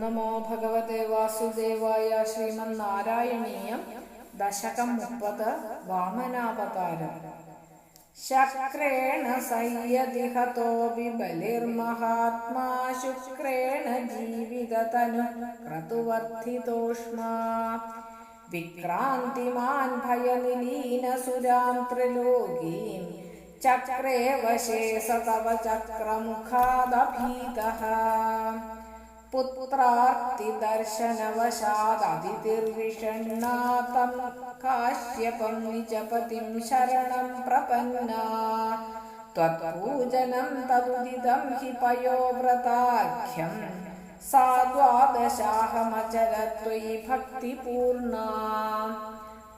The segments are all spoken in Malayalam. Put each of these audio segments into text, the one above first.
നമോ ഭഗവതേ വാസുദേവായ ശ്രീമന്നാരായണീയം ദശകം മുപ്പത് വാമനാവതാരം. ശക്രേണ സയ്യദിഹതോ ബലിർമഹാത്മാ ശുക്രേണ ജീവിതതനു ക്രതുവർദ്ധിതോഷ്മാ വിക്രാന്തിമാൻ ഭയനിലീനസുരാം ത്രിലോകീം ചക്രേ വശേ സ തവ ചക്രമുഖാദഭീതഃ. पुत्रार्ति पुत्रार्तिदर्शनवशादधितिर्विषण्णातं काश्यपं निजपतिं शरणं प्रपन्ना। त्वत्पूजनं तदुदिदं हि पयोव्रताख्यं। सा द्वादशाहमचरत्वयि भक्तिपूर्णा।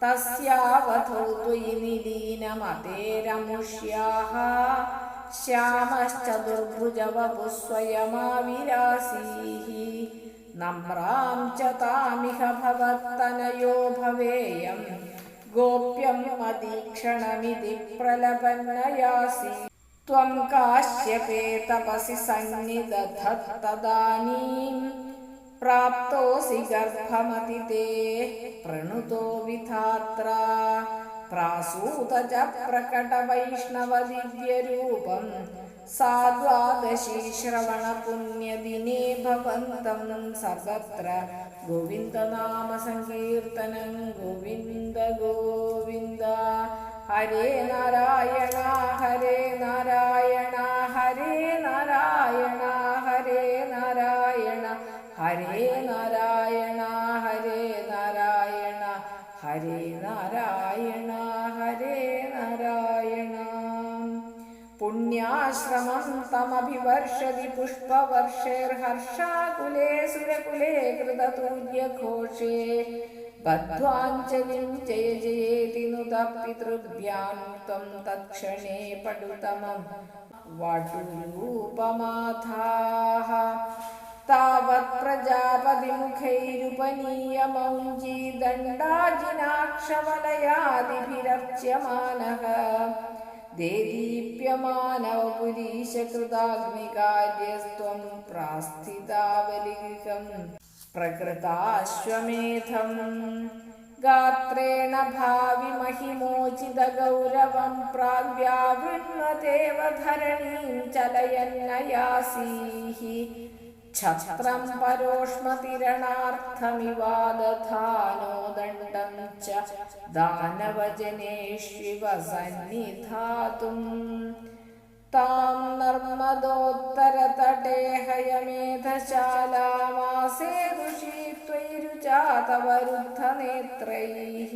तस्यावधौ त्वयि निलीनमतेरमुष्याः। श्यामश्चतुर्भुजवपुः स्वयमाविरासीः नम्रां च तामिह भवत्तनयो भवेयम् गोप्यं मदीक्षणमिति प्रलपन्नयासि त्वं काश्यपे तपसि सन्निदधत्तदानीं प्राप्तोऽसि गर्भमति ते प्रणुतो विधात्रा പ്രാസൂത ച പ്രകട വൈഷ്ണവ ദിവ്യരൂപം സാദ്വാദശി ശ്രവണ പുണ്യദിനേ ഭവന്തം സർവത്ര ഗോവിന്ദനാമ സങ്കീർത്തനം ഗോവിന്ദ ഗോവിന്ദ ഹരേ നാരായണ ഹരേ നാരായണ. हरे नारायण हरे नारायण। पुण्याश्रमं तमभिवर्षति पुष्पवर्षैर्हर्षाकुले, सुरकुले कृततूर्यघोषे बद्ध्वाञ्जलिं जय जयेति नुतः पितृभ्यां त्वं तत्क्षणे पडुतमं वटुरूपमाथाः प्रजापतिमुखैरुपनीयमौञ्जीदण्डाजिनाक्षवलयादिभिरक्ष्यमानः देदीप्यमानौ पुरीशकृताग्निकार्यस्त्वं प्रास्थितावलिकम् प्रकृताश्वमेधम् गात्रेण भावि महिमोचितगौरवं प्राव्यावृण्वदेव धरणीं चलयन्नयासीः छत्रं परोष्मतिरणार्थमिवादधानो दण्डं च दानवजनेष्विव सन्निधातुम् तां नर्मदोत्तरतटे हयमेधशालामासे ऋषि त्वैरुचातवरुद्धनेत्रैः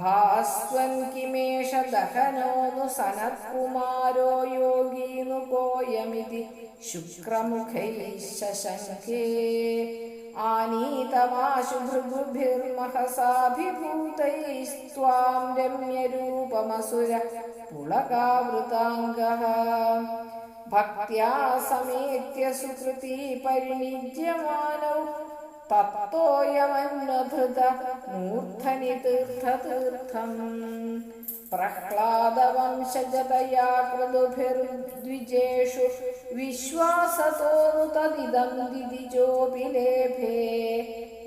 ഭാസ്വൻ കിമേഷ ദഹനോന്നു സനത്കുമാരോ യോഗീനു കോയമിതി ശുക്രമുഖൈ ശശങ്കേ ആനീതമാശുഭൃഗുഭിർമഹസാഭിഭൂതൈസ്ത്വാം രമ്യരൂപമസുര പുളകാവൃതാംഗ ഭക്ത്യാ സമേത്യ സുകൃതി പരിണിജ്യമാനൗ തത്തോയമന്വധൃത മൂർധനി തീർത്ഥതീർത്ഥം. പ്രഹ്ലാദവംശജതയാ കൃതുഭിർദ്വിജേഷു വിശ്വാസതോനു തദിദം ദിദിജോപി ലേഭേ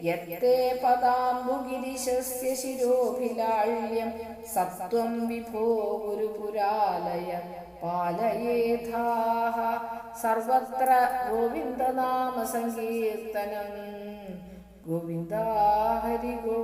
यत्ते पदाम्बुगिरिशस्य शिरोभिलाळ्यं सत्त्वं विभो गुरुपुरालय पालयेधाः सर्वत्र गोविन्दनामसङ्कीर्तनम् गोविन्दा हरि गो